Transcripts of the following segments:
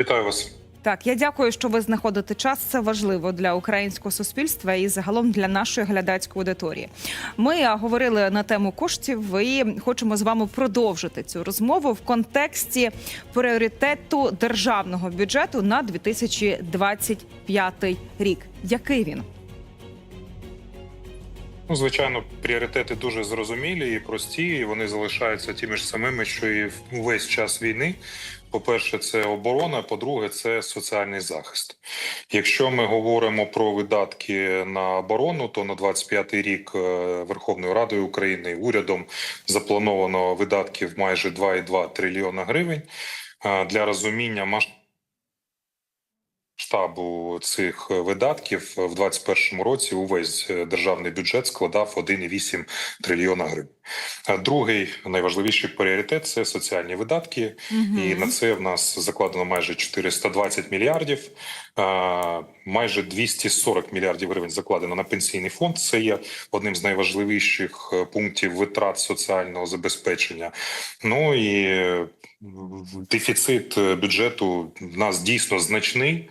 Вітаю вас. Так, я дякую, що ви знаходите час. Це важливо для українського суспільства і загалом для нашої глядацької аудиторії. Ми говорили на тему коштів і хочемо з вами продовжити цю розмову в контексті пріоритету державного бюджету на 2025 рік. Який він? Ну, звичайно, пріоритети дуже зрозумілі і прості. і Вони залишаються тими ж самими, що і весь час війни. По-перше, це оборона. По-друге, це соціальний захист. Якщо ми говоримо про видатки на оборону, то на 25-й рік е, Верховною Радою України урядом заплановано видатків майже 2,2 трильйона гривень. Е, Для розуміння масштабу штабу цих видатків в 2021 році увесь е, державний бюджет складав 1,8 трильйона гривень. Другий найважливіший пріоритет це соціальні видатки, і на це в нас закладено майже 420 мільярдів. Майже 240 мільярдів гривень закладено на пенсійний фонд. Це є одним з найважливіших е, пунктів витрат соціального забезпечення. Ну і е, дефіцит е, бюджету в нас дійсно значний.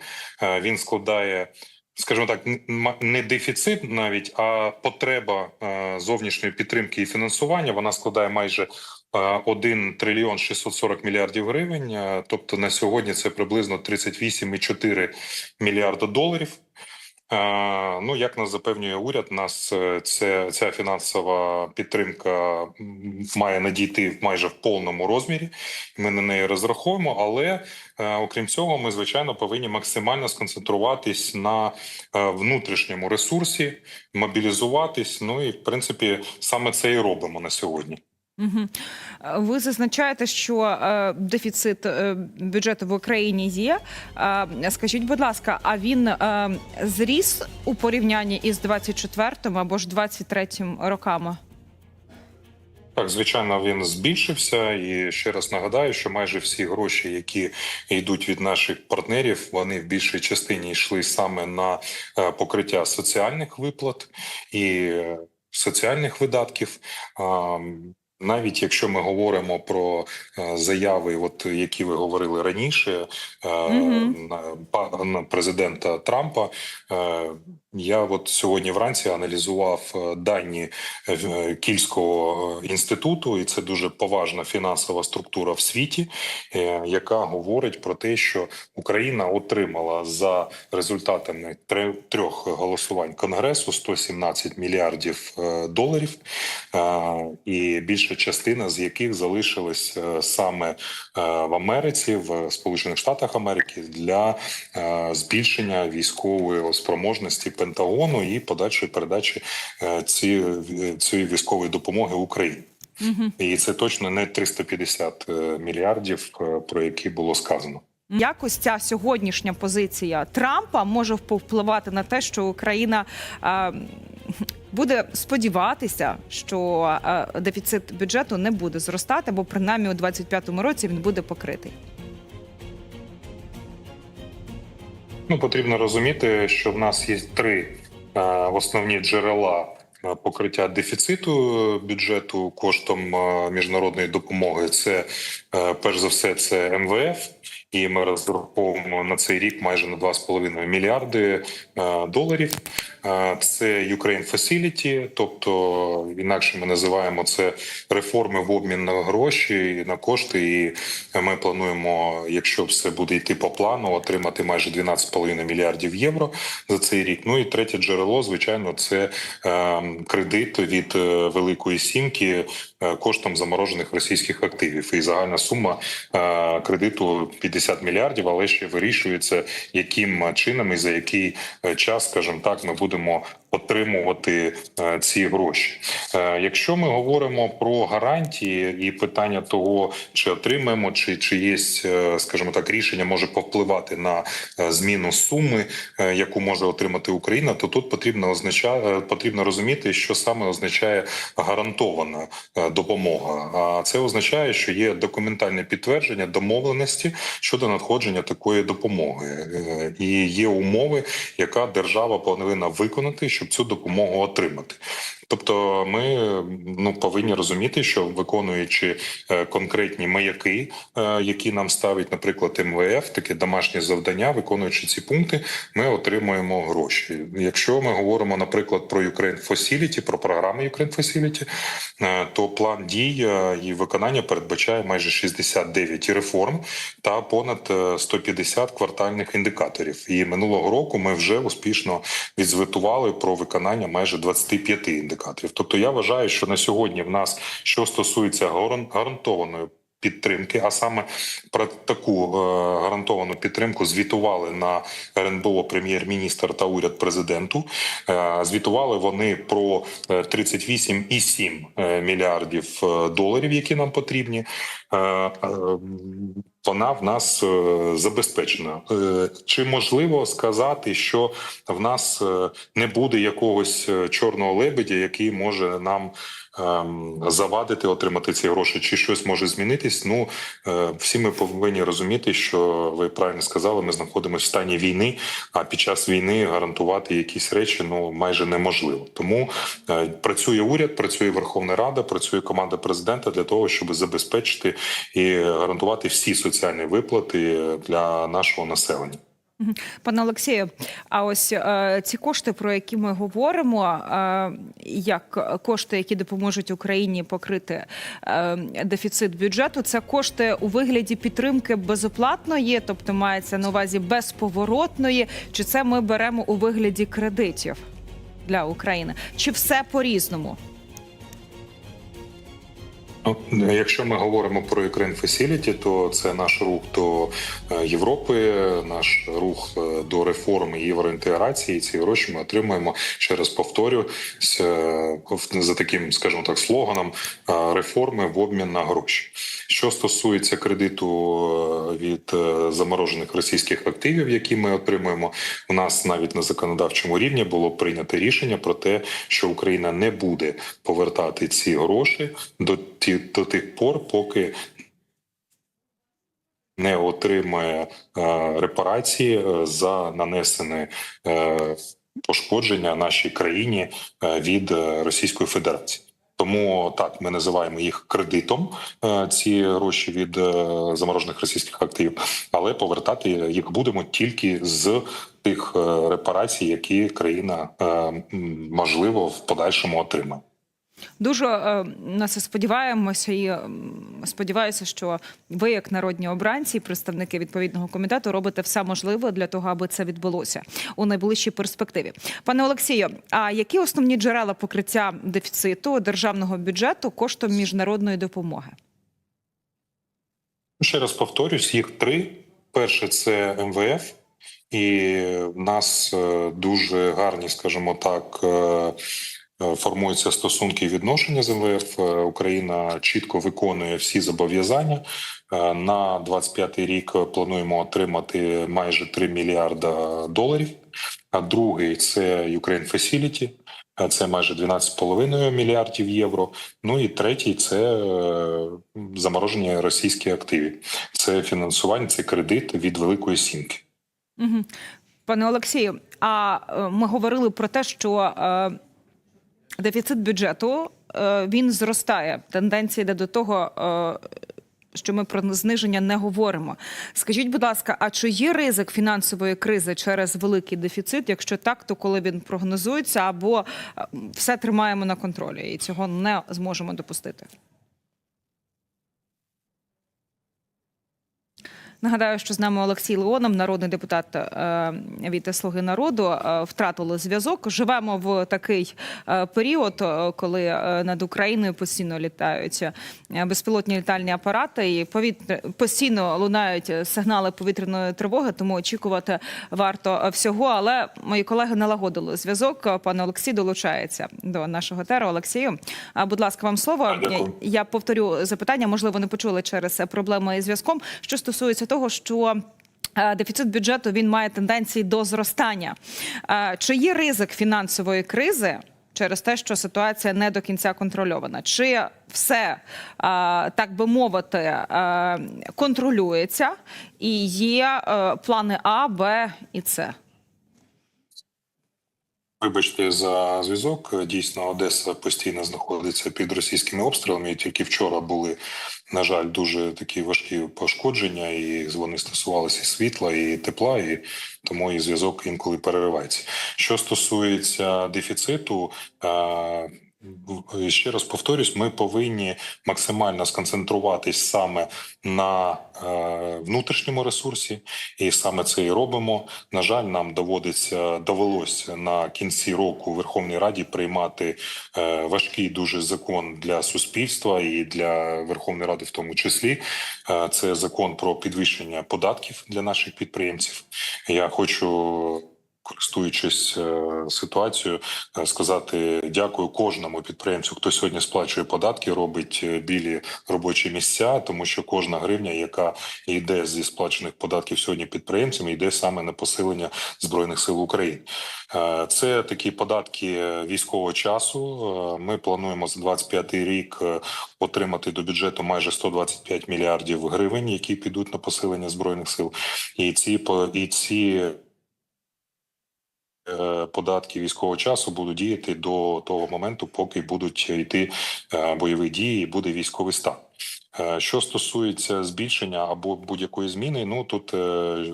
Він складає. Скажімо так, не дефіцит навіть, а потреба е, зовнішньої підтримки і фінансування. Вона складає майже е, 1 трильйон 640 мільярдів гривень. Е, Тобто на сьогодні це приблизно 38,4 мільярда доларів. Е, Ну, як нас запевнює уряд, нас е, це ця фінансова підтримка має надійти майже в повному розмірі. Ми на неї розраховуємо, але е, окрім цього, ми звичайно повинні максимально сконцентруватись на внутрішньому ресурсі, мобілізуватись. Ну і в принципі саме це і робимо на сьогодні. Угу. Ви зазначаєте, що е, дефіцит е, бюджету в Україні є. Е, скажіть, будь ласка, а він е, зріс у порівнянні із 24-м або ж 23-м роками? Так, звичайно, він збільшився, і ще раз нагадаю, що майже всі гроші, які йдуть від наших партнерів, вони в більшій частині йшли саме на е, покриття соціальних виплат і е, соціальних видатків. Навіть якщо ми говоримо про е, заяви, от які ви говорили раніше, mm -hmm. на президента Трампа, е, я от сьогодні вранці аналізував е, дані е, Кільського е, інституту, і це дуже поважна фінансова структура в світі, яка говорить про те, що Україна отримала за результатами трьох голосувань конгресу 117 мільярдів доларів, і більша частина з яких залишилась саме в Америці, в Сполучених Штатах Америки для збільшення військової спроможності Пентагону і подальшої передачі е, ці, цієї військової допомоги Україні. Угу. І це точно не 350 е, мільярдів, е, про які було сказано. Якось ця сьогоднішня позиція Трампа може повпливати на те, що Україна е, буде сподіватися, що е, дефіцит бюджету не буде зростати, бо принаймні у 25-му році він буде покритий. Ну потрібно розуміти, що в нас є три е, основні джерела е, покриття дефіциту бюджету коштом е, міжнародної допомоги. Це перш за все це МВФ. І ми розраховуємо на цей рік майже на 2,5 мільярди е, доларів. Е, Це Ukraine Facility, тобто інакше ми називаємо це реформи в обмін на гроші на кошти. І ми плануємо, якщо все буде йти по плану, отримати майже 12,5 мільярдів євро за цей рік. Ну і третє джерело, звичайно, це е, кредит від е, Великої Сімки коштом заморожених російських активів. І загальна сума е, кредиту 50 мільярдів, але ще вирішується, яким чином і за який е, час, скажімо так, ми будемо отримувати е, ці гроші. Е, Якщо ми говоримо про гарантії і питання того, чи отримаємо, чи, чи є, е, скажімо так, рішення може повпливати на е, зміну суми, е, яку може отримати Україна, то тут потрібно означає, потрібно розуміти, що саме означає гарантована е, допомога. А це означає, що є документальне підтвердження домовленості щодо надходження такої допомоги, Е, і є умови, яка держава повинна виконати, щоб цю допомогу отримати. Тобто, ми ну повинні розуміти, що виконуючи е, конкретні маяки, е, які нам ставить, наприклад, МВФ, таке домашнє завдання, виконуючи ці пункти, ми отримуємо гроші. Якщо ми говоримо, наприклад, про Ukraine Facility, про програми Ukraine Facility, е, то план дій і виконання передбачає майже 69 реформ та понад е, 150 квартальних індикаторів. І минулого року ми вже успішно відзвітували про виконання майже 25 індикаторів. Тобто, я вважаю, що на сьогодні в нас, що стосується гаран- гарантованої. Підтримки, а саме про таку е, гарантовану підтримку звітували на РНБО прем'єр-міністр та уряд президенту. Е, звітували вони про е, 38,7 е, мільярдів доларів, які нам потрібні. Вона в нас забезпечена. Чи можливо сказати, що в нас не буде якогось чорного лебедя, який може нам завадити отримати ці гроші, чи щось може змінитись? Ну е, всі ми повинні розуміти, що ви правильно сказали, ми знаходимося в стані війни, а під час війни гарантувати якісь речі ну майже неможливо. Тому е, працює уряд, працює Верховна Рада, працює команда президента для того, щоб забезпечити і гарантувати всі соціальні виплати для нашого населення. Пане Олексію, а ось е, ці кошти, про які ми говоримо, е, як кошти, які допоможуть Україні покрити е, дефіцит бюджету, це кошти у вигляді підтримки безоплатної, тобто мається на увазі безповоротної, чи це ми беремо у вигляді кредитів для України? Чи все по різному? Ну, якщо ми говоримо про Ukraine Facility, то це наш рух до е, Європи, наш рух е, до реформи євроінтеграції. Ці гроші ми отримуємо ще раз повторю е, за таким, скажімо так, слоганом реформи в обмін на гроші. Що стосується кредиту від заморожених російських активів, які ми отримуємо, у нас навіть на законодавчому рівні було прийнято рішення про те, що Україна не буде повертати ці гроші до ті до тих пор, поки не отримає е, репарації е, за нанесене пошкодження нашій країні е, від Російської Федерації. Тому так ми називаємо їх кредитом. Ці гроші від заморожених російських активів, але повертати їх будемо тільки з тих репарацій, які країна можливо в подальшому отримає. Дуже е, на сподіваємося і сподіваюся, що ви, як народні обранці, представники відповідного комітету, робите все можливе для того, аби це відбулося у найближчій перспективі. Пане Олексію, а які основні джерела покриття дефіциту державного бюджету коштом міжнародної допомоги? Ще раз повторюсь, їх три. Перше це МВФ, і в нас е, дуже гарні, скажімо так, е, формуються стосунки і відношення з МВФ. Е, Україна чітко виконує всі зобов'язання. Е, На 25-й рік плануємо отримати майже 3 мільярда доларів. А другий це Ukraine Facility, це майже 12,5 мільярдів євро. Ну і третій це е, заморожені російські активи. Це фінансування, це кредит від Великої Сімки. Пане Олексію, а е, ми говорили про те, що е, дефіцит бюджету е, він зростає. Тенденція йде до того, е, що ми про зниження не говоримо. Скажіть, будь ласка, а чи є ризик фінансової кризи через великий дефіцит? Якщо так, то коли він прогнозується, або е, все тримаємо на контролі і цього не зможемо допустити? Нагадаю, що з нами Олексій Леонов, народний депутат е, від «Слуги народу, е, втратили зв'язок. Живемо в такий е, період, коли над Україною постійно літають безпілотні літальні апарати, і повітря постійно лунають сигнали повітряної тривоги, тому очікувати варто всього. Але мої колеги налагодили зв'язок. Пане Олексій долучається до нашого теру. Олексію, будь ласка, вам слово. Дякую. Я повторю запитання, можливо, не почули через проблеми із зв'язком. Що стосується того, що е, Дефіцит бюджету він має тенденції до зростання. Е, Чи є ризик фінансової кризи через те, що ситуація не до кінця контрольована? Чи все, е, так би мовити, контролюється і є плани А, Б і С? Вибачте за зв'язок. Дійсно, Одеса постійно знаходиться під російськими обстрілами. І тільки вчора були, на жаль, дуже такі важкі пошкодження, і вони стосувалися і світла і тепла, і тому і зв'язок інколи переривається. Що стосується дефіциту, ще раз повторюсь, ми повинні максимально сконцентруватись саме на е, внутрішньому ресурсі, і саме це і робимо. На жаль, нам доводиться довелося на кінці року в Верховній Раді приймати е, важкий дуже закон для суспільства і для Верховної Ради, в тому числі. Е, Це закон про підвищення податків для наших підприємців. Я хочу. Користуючись е, ситуацією, е, сказати дякую кожному підприємцю, хто сьогодні сплачує податки, робить е, білі робочі місця, тому що кожна гривня, яка йде зі сплачених податків сьогодні підприємцями, йде саме на посилення збройних сил України. Це такі податки військового часу. Ми плануємо за 25 рік отримати до бюджету майже 125 мільярдів гривень, які підуть на посилення збройних сил. І ці по- і ці податки військового часу будуть діяти до того моменту, поки будуть йти е, бойові дії і буде військовий стан. Е, Що стосується збільшення або будь-якої зміни, ну тут е,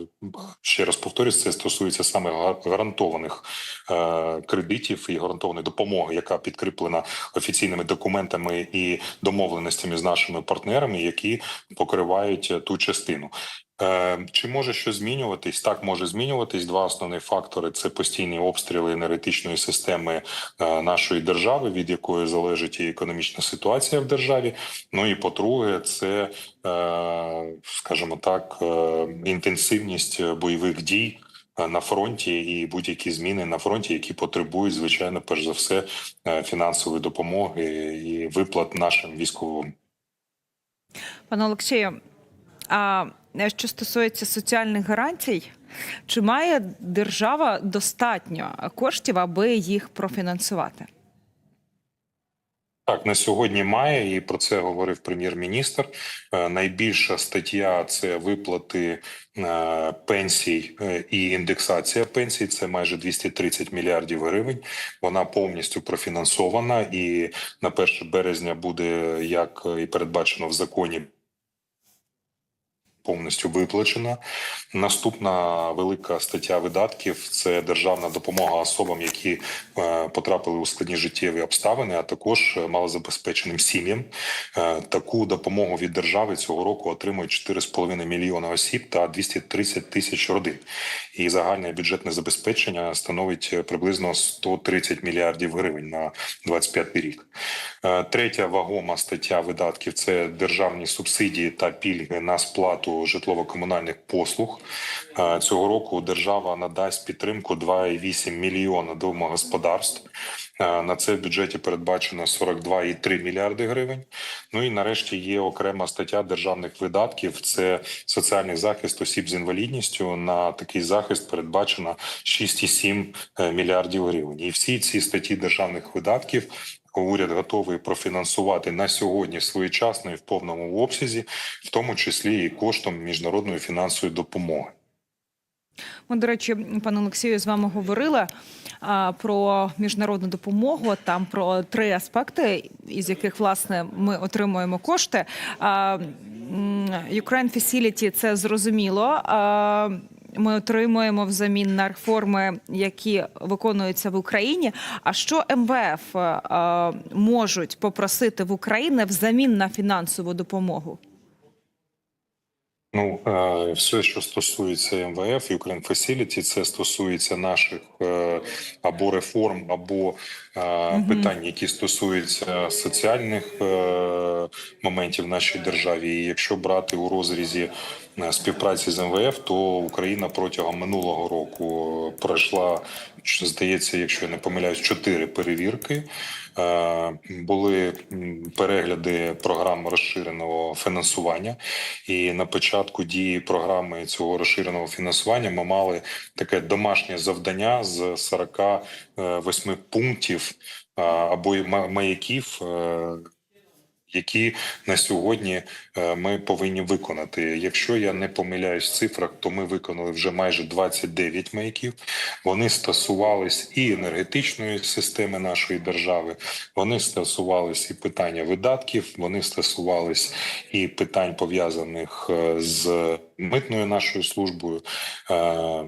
ще раз повторюсь, це стосується саме гарантованих е, кредитів і гарантованої допомоги, яка підкріплена офіційними документами і домовленостями з нашими партнерами, які покривають е, ту частину. Е, Чи може щось змінюватись? Так може змінюватись. Два основні фактори: це постійні обстріли енергетичної системи е, нашої держави, від якої залежить і економічна ситуація в державі. Ну і по-друге, це е, скажімо так, інтенсивність бойових дій. На фронті і будь-які зміни на фронті, які потребують, звичайно, перш за все, фінансової допомоги і виплат нашим військовим. Пане Олексію, а що стосується соціальних гарантій, чи має держава достатньо коштів, аби їх профінансувати? Так, на сьогодні має, і про це говорив прем'єр-міністр. Е, Найбільша стаття це виплати е, пенсій е, і індексація пенсій. Це майже 230 мільярдів гривень. Вона повністю профінансована, і на 1 березня буде як і передбачено в законі. Повністю виплачена. Наступна велика стаття видатків це державна допомога особам, які е, потрапили у складні життєві обставини, а також малозабезпеченим сім'ям. Е, таку допомогу від держави цього року отримують 4,5 мільйона осіб та 230 тисяч родин. І загальне бюджетне забезпечення становить приблизно 130 мільярдів гривень на 25 рік. Е, Третя вагома стаття видатків це державні субсидії та пільги на сплату житлово-комунальних послуг. Е, Цього року держава надасть підтримку 2,8 мільйона домогосподарств. Е, На це в бюджеті передбачено 42,3 мільярди гривень. Ну і нарешті є окрема стаття державних видатків. Це соціальний захист осіб з інвалідністю. На такий захист передбачено 6,7 мільярдів гривень. І всі ці статті державних видатків уряд готовий профінансувати на сьогодні своєчасно і в повному обсязі, в тому числі і коштом міжнародної фінансової допомоги. Ми, до речі, пане Олексію, з вами говорили а, про міжнародну допомогу. Там про три аспекти, із яких власне ми отримуємо кошти. А, Ukraine Facility – це зрозуміло. А, ми отримуємо взамін на реформи, які виконуються в Україні. А що МВФ можуть попросити в Україні взамін на фінансову допомогу? Ну, е, все, що стосується МВФ і Ukraine Facility, це стосується наших е, або реформ, або е, питань, які стосуються соціальних моментів в нашій державі. І якщо брати у розрізі співпраці з МВФ, то Україна протягом минулого року пройшла, здається, якщо я не помиляюсь, чотири перевірки. Е, Були перегляди програм розширеного фінансування, і на початку дії програми цього розширеного фінансування ми мали таке домашнє завдання з 48 пунктів е, або маяків. Які на сьогодні е, ми повинні виконати. Якщо я не помиляюсь в цифрах, то ми виконали вже майже 29 маяків. Вони стосувались і енергетичної системи нашої держави, вони стосувались і питання видатків, вони стосувались і питань пов'язаних е, з митною нашою службою. Е,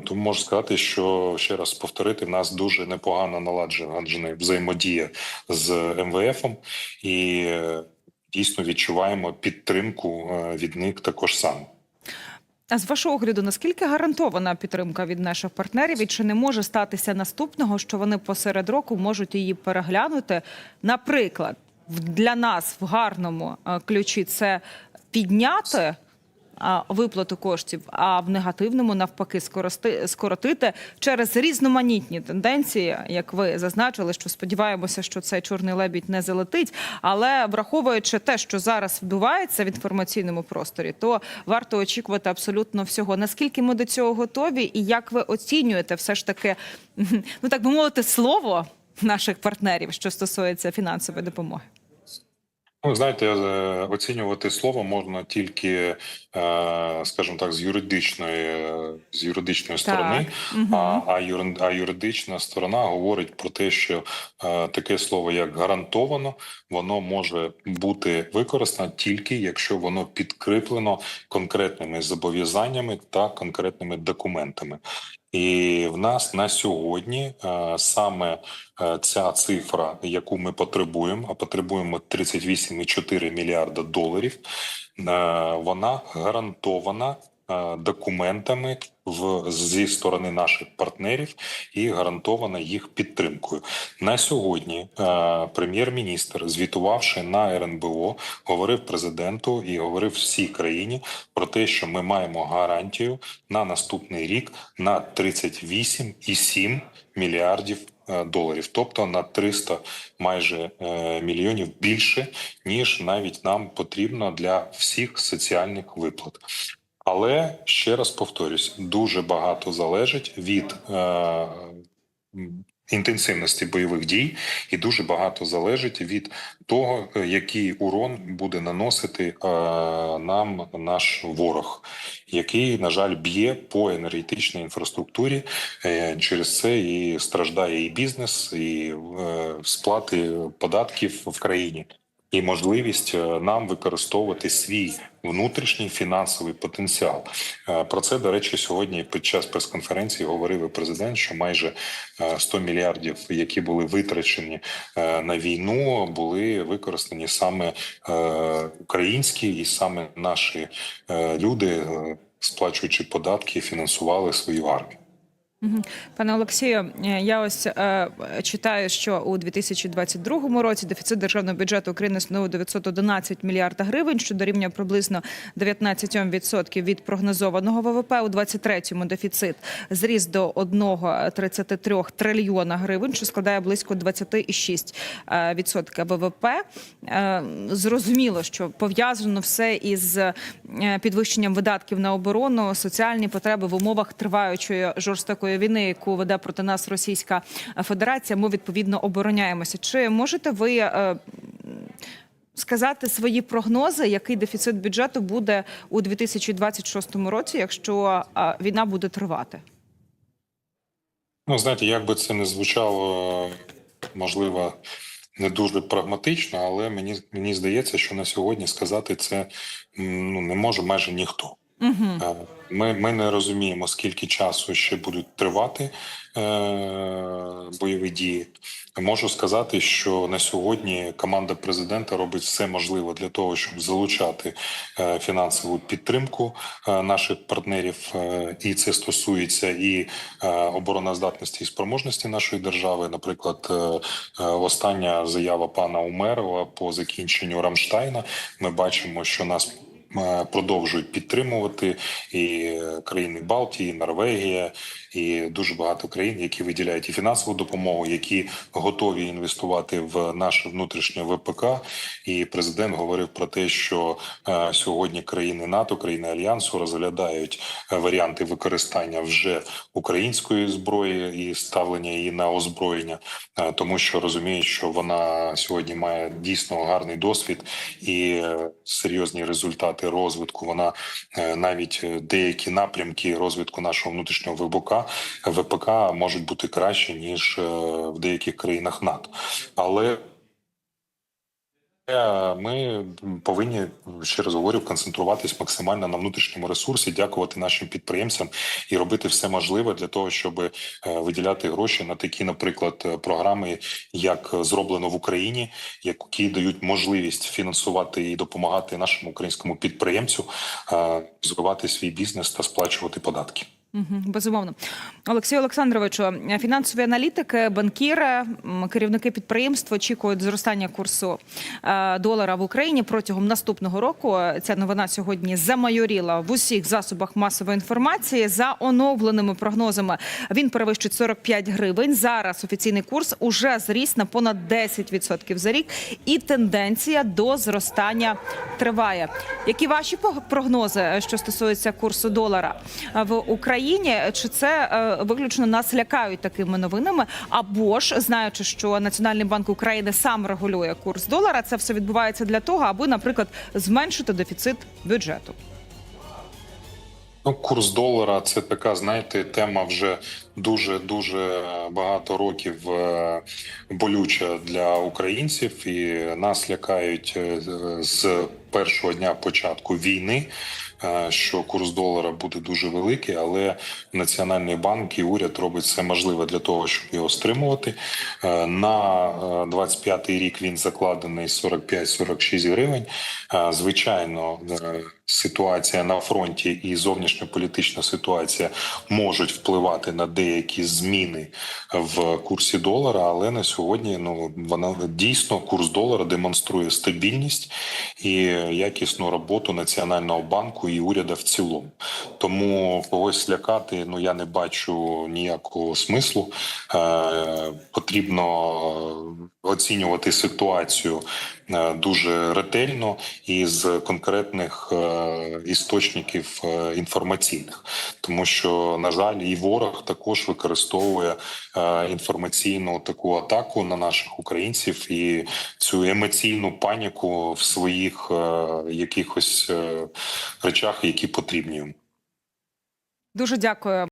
Тому можу сказати, що ще раз повторити, в нас дуже непогано наладжена взаємодія з МВФом і дійсно відчуваємо підтримку е, від них також саме. А з вашого огляду, наскільки гарантована підтримка від наших партнерів, і чи не може статися наступного, що вони посеред року можуть її переглянути? Наприклад, для нас в гарному е, ключі це підняти виплату коштів, а в негативному навпаки скорости, скоротити через різноманітні тенденції, як ви зазначили, що сподіваємося, що цей чорний лебідь не залетить. Але враховуючи те, що зараз відбувається в інформаційному просторі, то варто очікувати абсолютно всього. Наскільки ми до цього готові, і як ви оцінюєте все ж таки, ну так би мовити, слово наших партнерів, що стосується фінансової допомоги? Ну, знаєте, е, оцінювати слово можна тільки, е, скажімо так, з юридичної е, з юридичної сторони. Мгм. А, а, юри- а юридична сторона говорить про те, що таке слово як гарантовано, воно може бути використано тільки якщо воно підкріплено конкретними зобов'язаннями та конкретними документами. І в нас на сьогодні е, саме е, ця цифра, яку ми потребуємо, а потребуємо 38,4 мільярда доларів. е, Вона гарантована документами в зі сторони наших партнерів і гарантована їх підтримкою. На сьогодні е, прем'єр-міністр, звітувавши на РНБО, говорив президенту і говорив всій країні про те, що ми маємо гарантію на наступний рік на 38,7 мільярдів е, доларів, тобто на 300 майже е, мільйонів більше, ніж навіть нам потрібно для всіх соціальних виплат. Але ще раз повторюсь, дуже багато залежить від е, інтенсивності бойових дій, і дуже багато залежить від того, який урон буде наносити е, нам наш ворог, який, на жаль, б'є по енергетичній інфраструктурі. Е, Через це і страждає і бізнес, і е, сплати податків в країні. І можливість е, нам використовувати свій внутрішній фінансовий потенціал. Е, Про це, до речі, сьогодні під час прес-конференції говорив президент, що майже е, 100 мільярдів, які були витрачені е, на війну, були використані саме е, українські і саме наші е, люди, е, сплачуючи податки, фінансували свою армію. Пане Олексію, е, я ось е, читаю, що у 2022 році дефіцит державного бюджету України становив 911 мільярда гривень, що дорівнює приблизно 19% від прогнозованого ВВП. У 2023-му дефіцит зріс до 1,33 трильйона гривень, що складає близько 26% ВВП. Е, Зрозуміло, що пов'язано все із е, підвищенням видатків на оборону, соціальні потреби в умовах триваючої жорстокої війни, яку веде проти нас Російська Федерація. Ми відповідно обороняємося. Чи можете ви е, сказати свої прогнози, який дефіцит бюджету буде у 2026 році, якщо е, війна буде тривати? Ну, знаєте, як би це не звучало, можливо, не дуже прагматично, але мені, мені здається, що на сьогодні сказати це ну, не може майже ніхто. Угу. Ми, ми не розуміємо, скільки часу ще будуть тривати е, бойові дії. Можу сказати, що на сьогодні команда президента робить все можливе для того, щоб залучати е, фінансову підтримку е, наших партнерів, е, і це стосується і е, обороноздатності і спроможності нашої держави. Наприклад, е, е, остання заява пана Умерова по закінченню Рамштайна. Ми бачимо, що нас продовжують підтримувати і е, країни Балтії, і Норвегія, і дуже багато країн, які виділяють і фінансову допомогу, які готові інвестувати в наше внутрішнє ВПК. І президент говорив про те, що е, сьогодні країни НАТО, країни альянсу розглядають е, варіанти використання вже української зброї і ставлення її на озброєння, е, тому що розуміють, що вона сьогодні має дійсно гарний досвід і серйозні результати розвитку. Вона навіть деякі напрямки розвитку нашого внутрішнього ВБК ВПК можуть бути краще ніж е, в деяких країнах НАТО, але Ми повинні ще раз говорю концентруватись максимально на внутрішньому ресурсі, дякувати нашим підприємцям і робити все можливе для того, щоб е, виділяти гроші на такі, наприклад, е, програми, як зроблено в Україні, які дають можливість фінансувати і допомагати нашому українському підприємцю розвивати свій бізнес та сплачувати податки. Безумовно, Олексію Олександровичу, фінансові аналітики, банкіри, керівники підприємств очікують зростання курсу е, долара в Україні протягом наступного року. Ця новина сьогодні замайоріла в усіх засобах масової інформації. За оновленими прогнозами він перевищить 45 гривень. Зараз офіційний курс уже зріс на понад 10% за рік, і тенденція до зростання триває. Які ваші прогнози, що стосуються курсу долара е, в Україні? Чи це е, виключно нас лякають такими новинами? Або ж знаючи, що Національний банк України сам регулює курс долара, це все відбувається для того, аби, наприклад, зменшити дефіцит бюджету. Ну, курс долара це така, знаєте, тема вже дуже дуже багато років е, болюча для українців, і нас лякають е, з першого дня початку війни. Е, Що курс долара буде дуже великий, але Національний банк і уряд робить все можливе для того, щоб його стримувати. Е, На е, 25-й рік він закладений 45-46 гривень. Е, Звичайно, е, ситуація на фронті і зовнішньополітична ситуація можуть впливати на деякі зміни в курсі долара, але на сьогодні ну вона дійсно курс долара демонструє стабільність і якісну роботу національного банку і уряду в цілому. Тому когось лякати, ну я не бачу ніякого смислу. Е, потрібно е, оцінювати ситуацію дуже ретельно і з конкретних е, істочників е, інформаційних, тому що на жаль, і ворог також використовує е, інформаційну таку атаку на наших українців і цю емоційну паніку в своїх е, якихось е, речах, які потрібні. Дуже дякую.